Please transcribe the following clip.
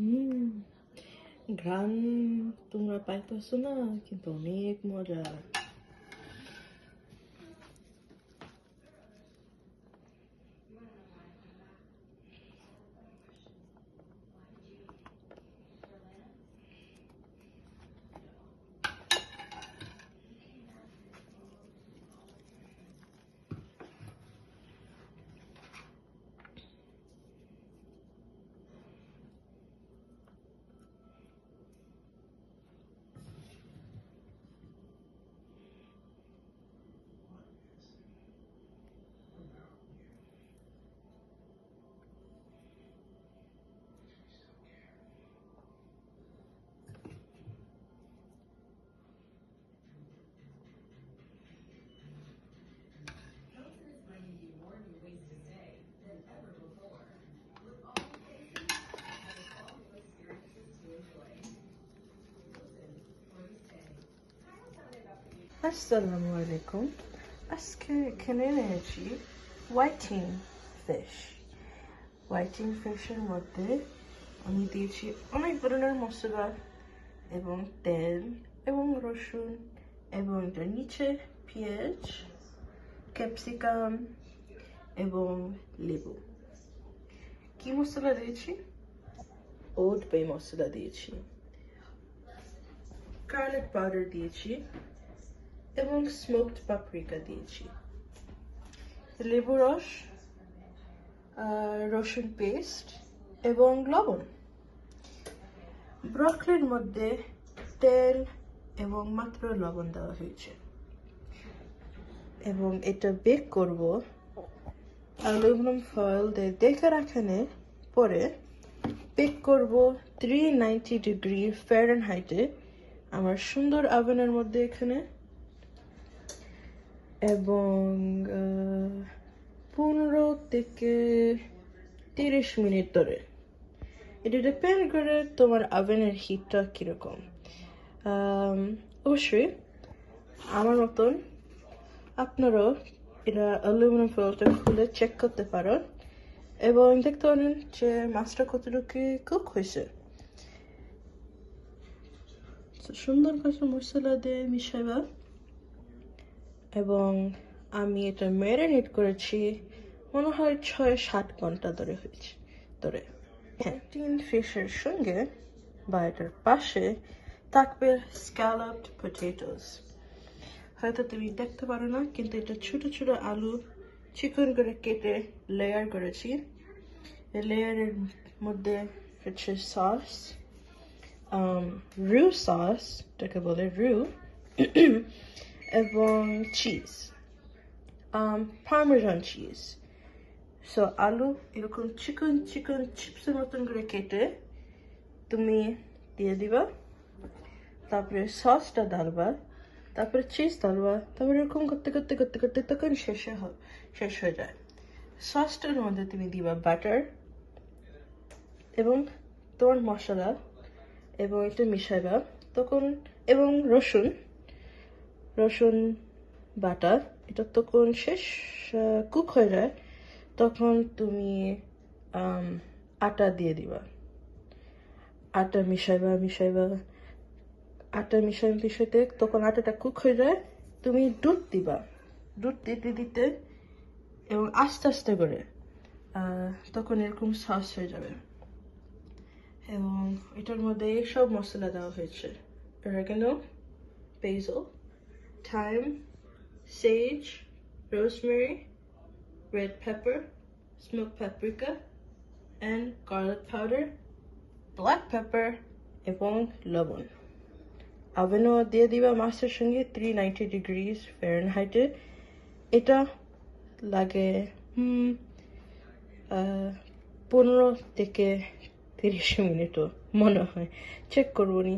হুম ঘ্রাণ তোমরা পাইতেছো না কিন্তু অনেক মজা আসসালামু আলাইকুম আজকে এখানে এনেছি হোয়াইটিং ফিশ হোয়াইটিং ফিশের মধ্যে আমি দিয়েছি অনেক ধরনের মশলা এবং তেল এবং রসুন এবং এটার নিচে পেঁয়াজ, ক্যাপসিকাম এবং লেবু। কি মশলা দিয়েছি? ওট বে মশলা দিয়েছি। গার্লিক পাউডার দিয়েছি। এবং স্মোকড পাপরিকা দিয়েছি। লেবু রস রসুন পেস্ট এবং লবণ। ব্রকলির মধ্যে তেল এবং মাত্র লবণ দেওয়া হয়েছে। এবং এটা বেক করব। অ্যালুমিনিয়াম ফয়েল দিয়ে দেখে রাখানে পরে বেক করব থ্রি নাইনটি ডিগ্রি ফ্যারেন হাইটে আমার সুন্দর আভেনের মধ্যে এখানে এবং পনেরো থেকে তিরিশ মিনিট ধরে। এটা ডিপেন্ড করে তোমার আভেনের হিটটা কীরকম। অবশ্যই আমার মতন আপনারাও এটা অ্যালুমিনিয়াম ফয়েলটা খুলে চেক করতে পারেন এবং দেখতে পারেন যে মাছটা কতটুকু কুক হয়েছে। সুন্দর করে মশলা দিয়ে মিশাইবা। এবং আমি এটা ম্যারিনেট করেছি, মনে হয় ছয় সাত ঘণ্টা ধরে হয়েছে, ধরে। তিন ফিশের সঙ্গে বা এটার পাশে থাকবে স্ক্যালপড পটেটোস হয়তো তুমি দেখতে পারো না, কিন্তু এটা ছোট ছোট আলু চিকন করে কেটে লেয়ার করেছি। এই লেয়ারের মধ্যে হচ্ছে সস রু সস এটাকে বলে রু এবং চিজ পার্মেজান চিজ সো আলু, এরকম চিকন চিকন চিপসের মতন করে কেটে তুমি দিয়ে দিবা। তারপরে সসটা ঢালবা। তারপরে চিজ ঢালবা। তারপরে এরকম করতে করতে করতে করতে তখন শেষে শেষ হয়ে যায়। সসটার মধ্যে তুমি দিবা বাটার এবং তোমার মশলা এবং একটু মিশাইবা। তখন এবং রসুন। রসুন বাটা এটা তখন শেষ কুক হয়ে যায় তখন তুমি আটা দিয়ে দিবা। আটা মিশাইবা মিশাইবা আটা মিশাই মিশাইতে তখন আটাটা কুক হয়ে যায় তুমি দুধ দিবা। দুধ দিতে দিতে এবং আস্তে আস্তে করে তখন এরকম সস হয়ে যাবে। এবং এটার মধ্যে সব মশলা দেওয়া হয়েছে। Oregano basil, thyme, sage, rosemary, red pepper, smoked paprika, and garlic powder, black pepper, এবং লবণ আভেনও দিবা মাছের সঙ্গে থ্রি নাইনটি ডিগ্রিজ ফেরেনহাইটে এটা লাগে হুম পনেরো থেকে তিরিশ মিনিটও মনে হয় চেক করব নি